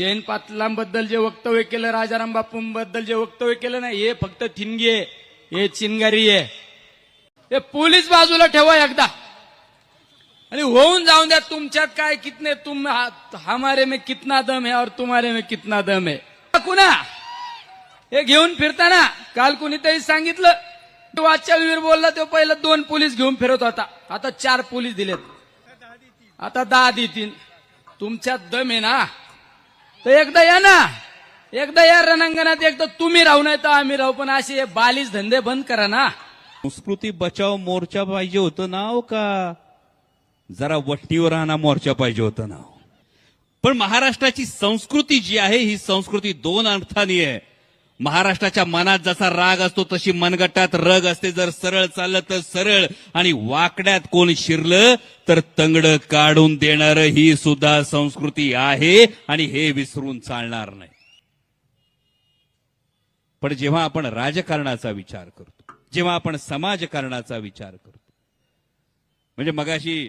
जयंत पाटलांबद्दल जे वक्तव्य केलं राजाराम बापूंबद्दल जे वक्तव्य केलं ना हे फक्त थिनगी आहे हे चिनगारी आहे. हे पोलीस बाजूला ठेवा एकदा. आणि होऊन जाऊन द्या तुमच्यात काय कितने तुम हमारे में कितना दम है और तुम्हारे में कितना दम है. कुणा? हे घेऊन फिरताना काल कुणीतरी सांगितलं तो वीर बोलला तो पहिला दोन पोलीस घेऊन फिरत होता. आता चार पोलीस दिलेत. आता दहा देतील. तुमच्यात दम आहे ना? तर एकदा या ना. एकदा या रणांगणात एकदा तुम्ही राहू नाही तर आम्ही राहू. पण असे बालिश धंदे बंद करा ना. संस्कृती बचाव मोर्चा पाहिजे होतं ना हो का? जरा वट्टीवर आणा मोर्चा पाहिजे होतं ना हो. पण महाराष्ट्राची संस्कृती जी आहे ही संस्कृती दोन अर्थानी आहे. महाराष्ट्राच्या मनात जसा राग असतो तशी मनगटात रग असते. जर सरळ चाललं तर सरळ आणि वाकड्यात कोण शिरलं तर तंगड काढून देणार ही सुद्धा संस्कृती आहे आणि हे विसरून चालणार नाही. पण जेव्हा आपण राजकारणाचा विचार करतो जेव्हा आपण समाजकारणाचा विचार करतो म्हणजे मगाशी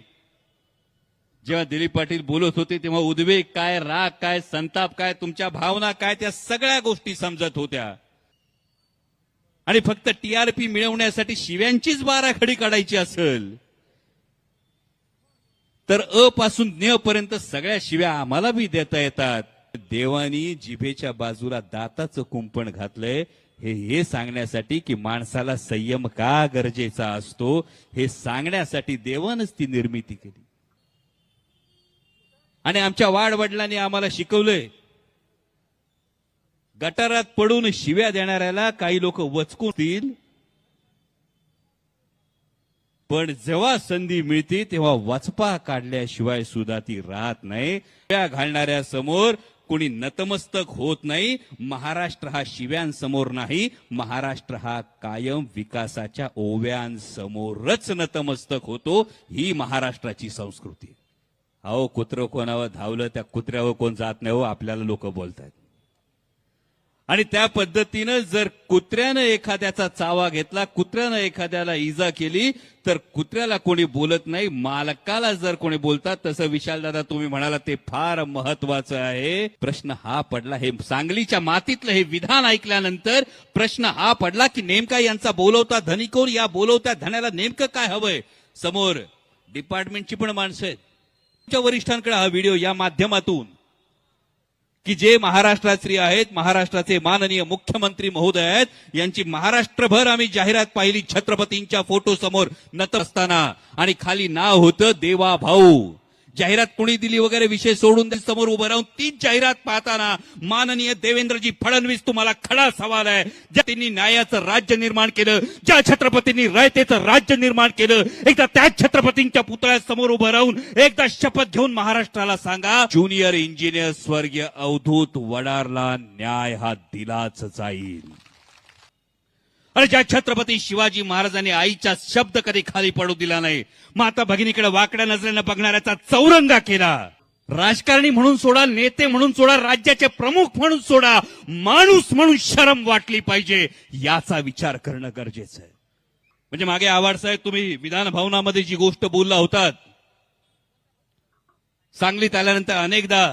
जेव्हा दिलीप पाटील बोलत होते तेव्हा उद्वेग काय राग काय संताप काय तुमच्या भावना काय त्या सगळ्या गोष्टी समजत होत्या. आणि फक्त टीआरपी मिळवण्यासाठी शिव्यांचीच बाराखडी काढायची असेल तर अ पासून ज्ञ पर्यंत सगळ्या शिव्या आम्हाला बी देता येतात. देवानी जिभेच्या बाजूला दाताचं कुंपण घातलंय हे हे सांगण्यासाठी की माणसाला संयम का गरजेचा असतो हे सांगण्यासाठी देवानच ती निर्मिती केली. आणि आमच्या वाडवडिलांनी आम्हाला शिकवलंय गटारात पडून शिव्या देणाऱ्याला काही लोक वचकूतील पण जेव्हा संधी मिळते तेव्हा वचपा काढल्याशिवाय सुद्धा ती राहत नाही. शिव्या घालणाऱ्या समोर कोणी नतमस्तक होत नाही. महाराष्ट्र हा शिव्यांसमोर नाही. महाराष्ट्र हा कायम विकासाच्या ओव्यांसमोरच नतमस्तक होतो. ही महाराष्ट्राची संस्कृती. अहो कुत्र कोणावर धावलं त्या कुत्र्यावर कोण जात नाही हो आपल्याला लोक बोलतात आणि त्या पद्धतीनं जर कुत्र्यानं एखाद्याचा चावा घेतला कुत्र्यानं एखाद्याला इजा केली तर कुत्र्याला कोणी बोलत नाही मालकाला जर कोणी बोलतात तसं विशाल दादा तुम्ही म्हणाला ते फार महत्वाचं आहे. प्रश्न हा पडला हे सांगलीच्या मातीतलं हे विधान ऐकल्यानंतर प्रश्न हा पडला की नेमका यांचा बोलवता धनी कोण? या बोलवत्या धन्याला नेमकं काय हवंय? समोर डिपार्टमेंटची पण माणसं आहेत. वरिष्ठांकडे हा व्हिडिओ या माध्यमातून की जे महाराष्ट्राचे आहेत महाराष्ट्राचे माननीय मुख्यमंत्री महोदय आहेत यांची महाराष्ट्रभर आम्ही जाहिरात पाहिली छत्रपतींच्या फोटो समोर नत असताना आणि खाली नाव होतं देवा भाऊ जाहिरात कोणी दिली वगैरे विषय सोडून समोर उभं राहून तीच जाहिरात पाहताना माननीय देवेंद्रजी फडणवीस तुम्हाला खडा सवाल आहे. ज्या त्यांनी न्यायाचं राज्य निर्माण केलं ज्या छत्रपतींनी रयतेचं राज्य निर्माण केलं एकदा त्याच छत्रपतींच्या पुतळ्यासमोर उभं राहून एकदा शपथ घेऊन महाराष्ट्राला सांगा ज्युनियर इंजिनियर स्वर्गीय अवधूत वडारला न्याय हा दिलाच जाईल. अरे ज्या छत्रपती शिवाजी महाराजांनी आईचा शब्द कधी खाली पडू दिला नाही माता भगिनीकडे वाकड्या नजरेनं बघणाऱ्याचा चौरंगा केला. राजकारणी म्हणून सोडा नेते म्हणून सोडा राज्याचे प्रमुख म्हणून सोडा माणूस म्हणून शरम वाटली पाहिजे याचा विचार करणं गरजेचं आहे. म्हणजे मागे आवाडसाहेब तुम्ही विधान भवनामध्ये जी गोष्ट बोलला होतात सांगलीत आल्यानंतर अनेकदा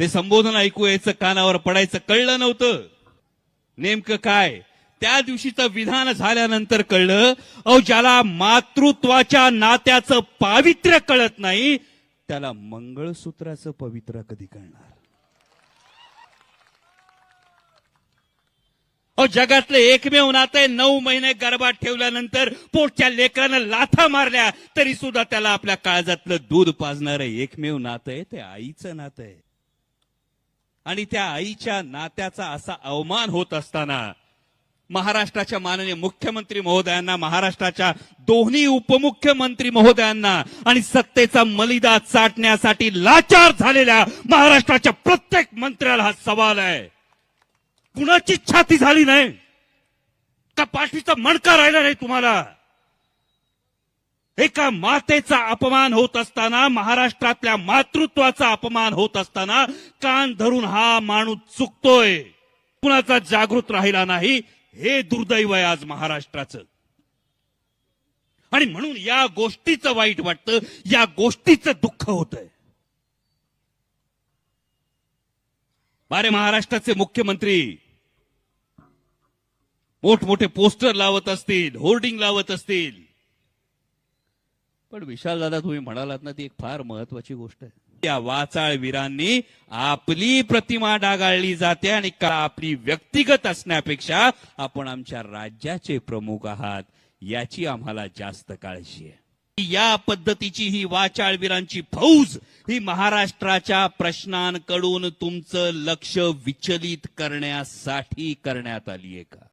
ते संबोधन ऐकू यायचं कानावर पडायचं कळलं नव्हतं. नेमकं काय? त्या दिवशीचं विधान झाल्यानंतर कळलं अहो ज्याला मातृत्वाच्या नात्याचं पावित्र्य कळत नाही त्याला मंगळसूत्राचं पवित्र कधी कळणार? अहो जगातलं एकमेव नातं नऊ महिने गर्भात ठेवल्यानंतर पोटच्या लेकरानं लाथा मारल्या तरी सुद्धा त्याला आपल्या काळजातलं दूध पाजणारं एकमेव नातं आहे. ते आईचं नातं आहे. आणि त्या आईच्या नात्याचा असा अवमान होत असताना महाराष्ट्राच्या माननीय मुख्यमंत्री महोदयांना महाराष्ट्राच्या दोन्ही उपमुख्यमंत्री महोदयांना आणि सत्तेचा मलिदा चाटण्यासाठी लाचार झालेल्या महाराष्ट्राच्या प्रत्येक मंत्र्याला हा सवाल आहे. कुणाची छाती झाली नाही. का पाठीचा मणका राहिला नाही तुम्हाला? एका मातेचा अपमान होत असताना महाराष्ट्रातल्या मातृत्वाचा अपमान होत असताना कान धरून हा माणूस चुकतोय. कुणाचा जागृत राहिला नाही हे दुर्दैव आहे आज महाराष्ट्राचं. आणि म्हणून या गोष्टीचं वाईट वाटतं या गोष्टीचं दुःख होतंय. बारे महाराष्ट्राचे मुख्यमंत्री मोठमोठे पोस्टर लावत असतील होर्डिंग लावत असतील पण विशाल दादा तुम्ही म्हणालात ना ती एक फार महत्वाची गोष्ट आहे. त्या वाचाळवीरांनी आपली प्रतिमा डागाळली जाते आणि का आपली व्यक्तिगत असण्यापेक्षा आपण आमच्या राज्याचे प्रमुख आहात याची आम्हाला जास्त काळजी आहे. या पद्धतीची ही वाचाळवीरांची फौज ही महाराष्ट्राच्या प्रश्नांकडून तुमचं लक्ष विचलित करण्यासाठी करण्यात आली आहे का?